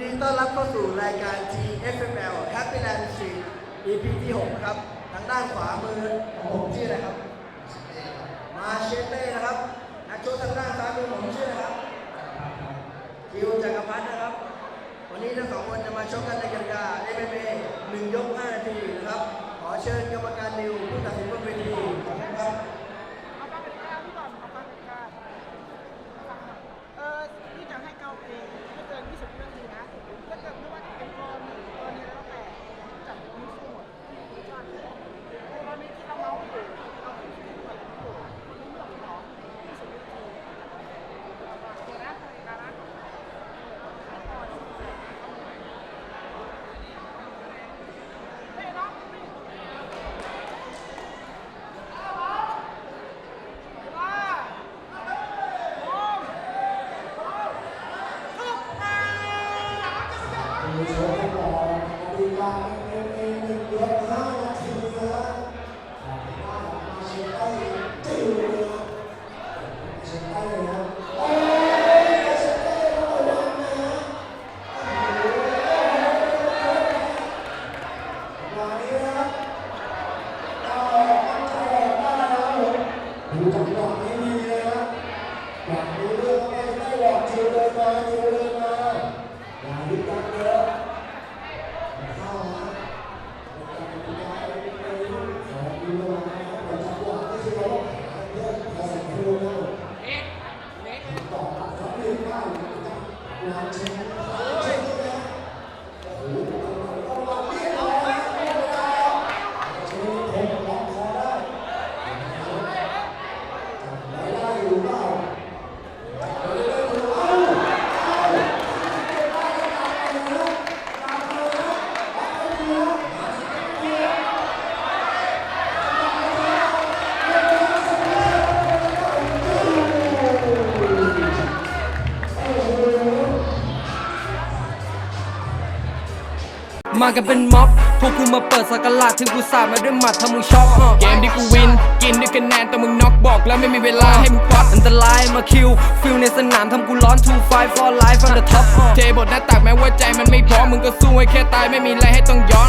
ดีต้อนรับเข้าสู่รายการ GFML Happy Land Street EP ที่ 6 ครับ ทางด้านขวามือของผมชื่ออะไรครับ มาเชเต้นะครับ นักชกทางด้านซ้ายมือผมชื่ออะไรครับคิวจักรพัฒน์นะครับ วันนี้ทั้งสองคนจะมาชกกันในกติกา MMA 1 ยก 5 นาทีนะครับ ขอเชิญกรรมการนิวผู้ตัดสินบนเวทีขอบคุณครับ เอาตั้งกติกาพี่ก่อนเอาตั้งกติกาเออพี่จะให้เกาเองไม่เกิน20วินาทีนะ ถ้าเกิดไม่ว่าจะเป็นกรณีกรณีแล้วแต่จับมือสู้หมดใช่กรณีที่เราเมาส์อยู่เราขึ้นที่ตัวอยู่คนนี้เรื่องของ20วินาทีเดี๋ยวนะกติกานะไม่เนาะไม่ว่า ผู้ชมก่อน น แล้วใช่ไหม มากันเป็นม็อบพวกกูมาเปิดสักลาดถึงกูสาดมาด้วยหมัดทำมึงช็อกเกมที่กูวิน กินด้วยคะแนนแต่มึงน็อกบอกแล้วไม่มีเวลาให้มึงควักอันตรายมาคิว ฟิลในสนามทำกูร้อน two five for life on the top เทบทหน้าตักแม้ว่าใจมันไม่พร้อมมึงก็สู้ให้แค่ตายไม่มีอะไรให้ต้องย้อน